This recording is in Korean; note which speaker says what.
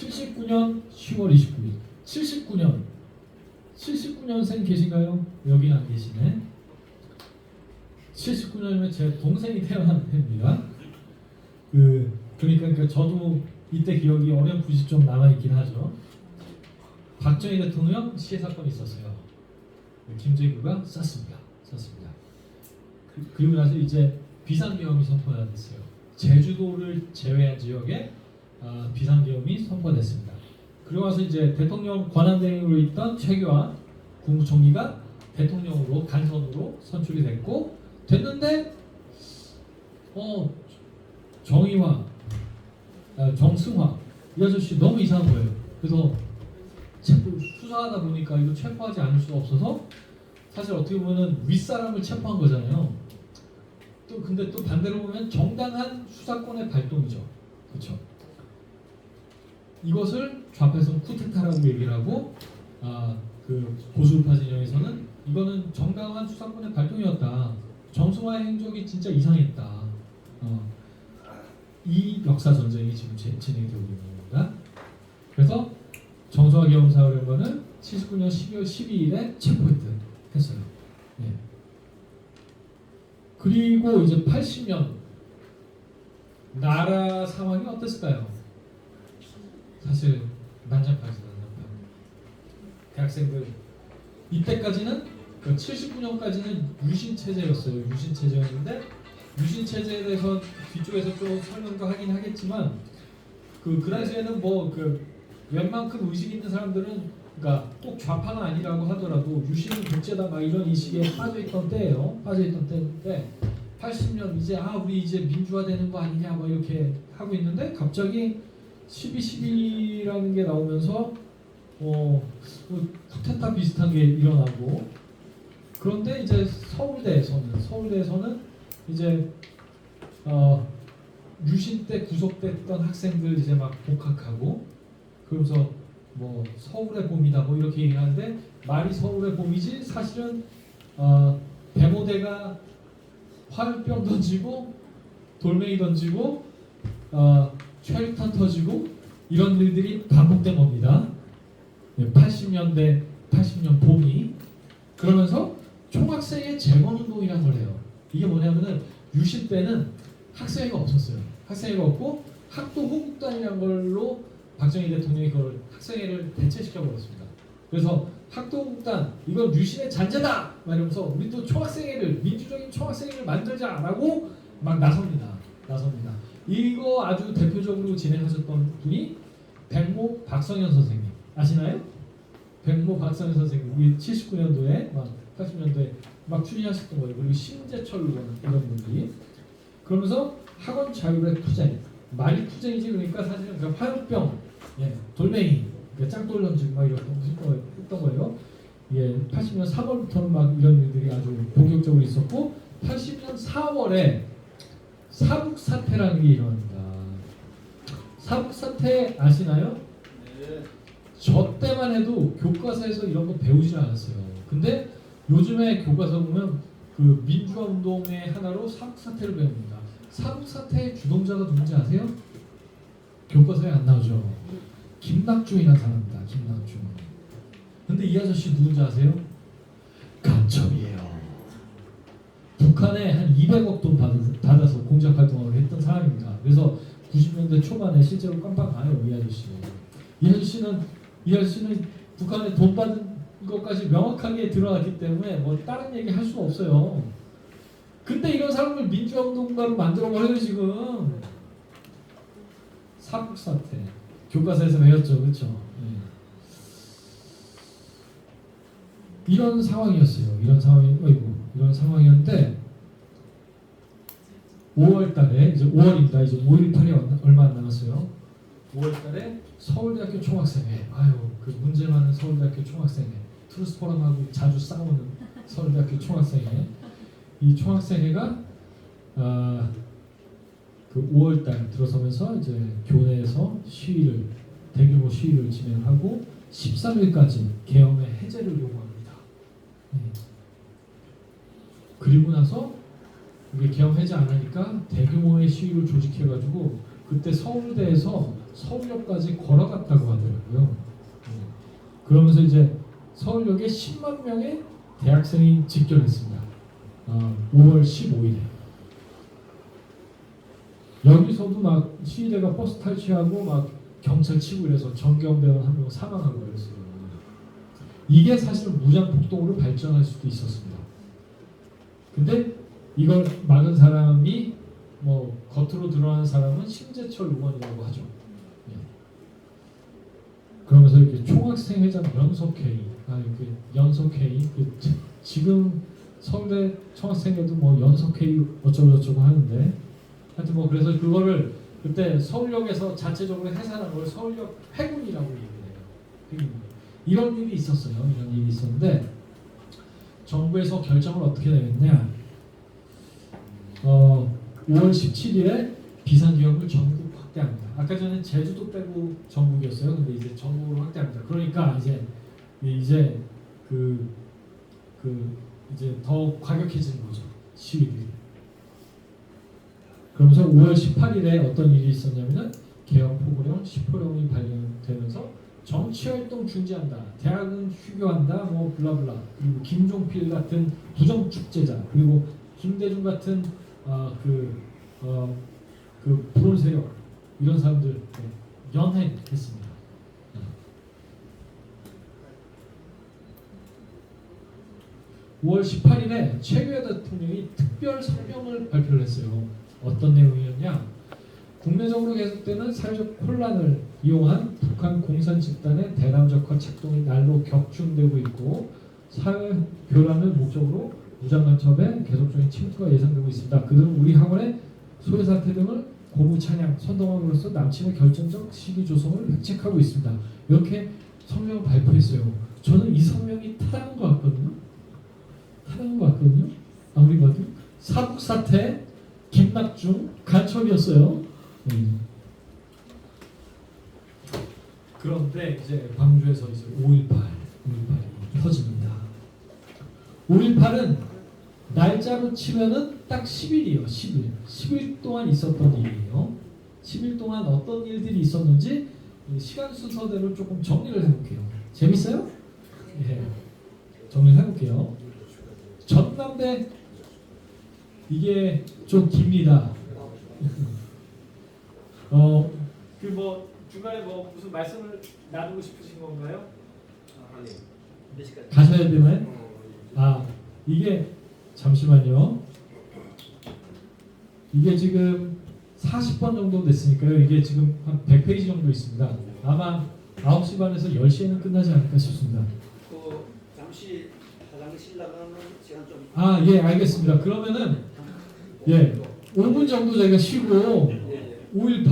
Speaker 1: 79년 10월 29일. 79년. 79년생 계신가요? 여기 안 계시네. 79년이면 제 동생이 태어난 해입니다. 그 그러니까 그 저도 이때 기억이 어렴풋이 좀 남아 있긴 하죠. 박정희 대통령 시해 사건이 있었어요. 김재규가 쐈습니다. 쐈습니다. 그, 그리고 나서 이제 비상계엄이 선포가 됐어요. 제주도를 제외한 지역에 아, 비상계엄이 선포됐습니다. 그리고 나서 이제 대통령 권한대행으로 있던 최규환 국무총리가 대통령으로 간선으로 선출이 됐고 됐는데 어 정의화 아, 정승화 이 아저씨 너무 이상한 거예요. 그래서 체포 수사하다 보니까 이거 체포하지 않을 수가 없어서 사실 어떻게 보면은 윗사람을 체포한 거잖아요. 또 근데 또 반대로 보면 정당한 수사권의 발동이죠. 그렇죠. 이것을 좌파에서는 쿠데타라고 얘기를 하고 아, 그 보수파 진영에서는 이거는 정당한 수사권의 발동이었다. 정승화의 행적이 진짜 이상했다. 어, 이 역사 전쟁이 지금 진- 진행이 되고 있는 겁니다. 그래서 정성화 계엄사령관을 79년 12월 12일에 체포했던 했어요. 예. 그리고 이제 80년 나라 상황이 어땠을까요? 사실 난장판이죠 난장판. 대학생들 이때까지는 그 79년까지는 유신 체제였어요. 유신 체제였는데 유신 체제에 대해서 뒤쪽에서 좀 설명도 하긴 하겠지만 그, 그 당시에는 뭐 그 웬만큼 의식 있는 사람들은 그러니까 꼭 좌파가 아니라고 하더라도 유신은 독재다 막 이런 인식에 빠져있던 때예요. 빠져있던 때인데 80년 이제 아 우리 이제 민주화되는 거 아니냐 뭐 이렇게 하고 있는데 갑자기 12, 12라는 게 나오면서 어 뭐, 쿠데타 비슷한 게 일어나고. 그런데 이제 서울대에서는 서울대에서는 이제 어 유신 때 구속됐던 학생들 이제 막 복학하고 그러면서 뭐 서울의 봄이다 뭐 이렇게 얘기하는데 말이 서울의 봄이지 사실은 어 대모대가 화염병 던지고 돌멩이 던지고 어 최루탄 터지고 이런 일들이 반복된 겁니다. 80년대 80년 봄이 그러면서 총학생회 재건 운동이라는 걸 해요. 이게 뭐냐면은 유신 때는 학생회가 없었어요. 학생회가 없고 학도 호국단이라는 걸로 박정희 대통령이 그걸 학생회를 대체시켜 버렸습니다. 그래서 학도 호국단 이건 유신의 잔재다! 막 이러면서 우리도 총학생회를 민주적인 총학생회를 만들자라고 막 나섭니다. 나섭니다. 이거 아주 대표적으로 진행하셨던 분이 백모 박성현 선생님 아시나요? 백모 박성현 선생님 이 79년도에 막 80년도에 막 추진하셨던 거예요. 그리고 심재철 의원 이런 분들이 그러면서 학원 자율의 투쟁 말이 투쟁이지 그러니까 사실은 그 화염병, 예, 돌멩이, 그 짱돌 던지고 막 거예요. 했던 거예요. 예, 80년 3월부터는 막 이런 일들이 아주 본격적으로 있었고 80년 4월에 사북 사태라는 게 일어납니다. 사북 사태 아시나요? 저 때만 해도 교과서에서 이런 거 배우지 않았어요. 근데 요즘에 교과서 보면 그 민주화 운동의 하나로 사북 사태를 배웁니다. 사북 사태의 주동자가 누군지 아세요? 교과서에 안 나오죠. 김낙중이라는 사람입니다. 김낙중. 근데 이 아저씨 누군지 아세요? 북한에 한 200억 돈 받- 받아 서 공작 활동을 했던 사람입니다. 그래서 90년대 초반에 실제로 깜빡 가요 이 아저씨. 이 아저씨는 이 아저씨는 북한에 돈 받은 것까지 명확하게 드러났기 때문에 뭐 다른 얘기 할 수가 없어요. 근데 이런 사람을 민주화 운동가로 만들어 버려요 지금. 사북 사태 교과서에서 배웠죠, 그렇죠? 이런 상황이었어요. 이런 상황이 어이구 이런 상황이었는데 5월달에 이제 5월입니다. 이제 5.18이 얼마 안 남았어요. 5월달에 서울대학교 총학생회 아유 그 문제 많은 서울대학교 총학생회 트루스 포럼하고 자주 싸우는 서울대학교 총학생회 이 총학생회가 아, 그 5월달 들어서면서 이제 교내에서 시위를 대규모 시위를 진행하고 13일까지 계엄의 해제를 요구합니다. 네. 그리고 나서 해제 안 하니까 대규모의 시위를 조직해가지고 그때 서울대에서 서울역까지 걸어갔다고 하더라고요. 네. 그러면서 이제 서울역에 10만 명의 대학생이 집결했습니다. 어, 5월 15일에. 여기서도 막 시위대가 버스 탈취하고 막 경찰 치고 이래서 정경대원 한 명 사망하고 그랬어요. 이게 사실 무장 폭동으로 발전할 수도 있었습니다. 근데 이걸 막은 사람이 뭐 겉으로 드러난 사람은 심재철 의원이라고 하죠. 예. 그러면서 이렇게 총학생 회장 연석회의, 아 이렇게 연석회의, 그 지- 지금 서울대 총학생회도 뭐 연석회의 어쩌고 저쩌고 하는데 하여튼 뭐 그래서 그거를 그때 서울역에서 자체적으로 해산한 걸 서울역 회군이라고 얘기해요. 이런 일이 있었어요. 이런 일이 있었는데 정부에서 결정을 어떻게 내렸냐? 어, 5월 17일에 비상기업을 전국 확대합니다. 아까 전에 제주도 빼고 전국이었어요. 근데 이제 전국으로 확대합니다. 그러니까 이제 이제 그, 그 이제 더 과격해지는 거죠. 시위들이. 그러면서 5월 18일에 어떤 일이 있었냐면은 개헌 포고령 10호령이 발령되면서 정치 활동 중지한다. 대학은 휴교한다. 뭐 블라블라. 그리고 김종필 같은 부정 축제자 그리고 김대중 같은 아그 어, 그 불온 세력 이런 사람들 네, 연행했습니다. 네. 5월 18일에 최규하 대통령이 특별 성명을 발표를 했어요. 어떤 내용이었냐? 국내적으로 계속되는 사회적 혼란을 이용한 북한 공산 집단의 대남적화 작동이 날로 격중되고 있고 사회 교란을 목적으로 무장 간첩의 계속적인 침투가 예상되고 있습니다. 그들은 우리 학원의 소외 사태 등을 고무 찬양, 선동함으로써 남침의 결정적 시기 조성을 획책하고 있습니다. 이렇게 성명을 발표했어요. 저는 이 성명이 타당한 것 같거든요. 타당한 것 같거든요. 아무리 봐도 사북 사태, 김낙중 간첩이었어요. 음. 그런데 이제 광주에서 이제 5.18, 5.18이 터집니다. 5.18은 날짜로 치면은 딱 10일이에요. 10일. 10일 동안 있었던 일이에요. 10일 동안 어떤 일들이 있었는지 이 시간 순서대로 조금 정리를 해볼게요. 재밌어요? 예. 정리를 해볼게요. 전남대 이게 좀 깁니다. 어, 그 뭐 중간에 뭐 무슨 말씀을 나누고 싶으신 건가요?
Speaker 2: 몇 시까지?
Speaker 1: 가셔야 되나요?
Speaker 2: 어,
Speaker 1: 아 이게 잠시만요. 이게 지금 40번 정도 됐으니까요. 이게 지금 한 100페이지 정도 있습니다. 아마 9시 반에서 10시에는 끝나지 않을까 싶습니다.
Speaker 2: 그 잠시 화장실 나가는 시간 좀.
Speaker 1: 아 예 알겠습니다. 그러면은 예 5분 정도 저희가 쉬고
Speaker 2: 예, 예.
Speaker 1: 5.18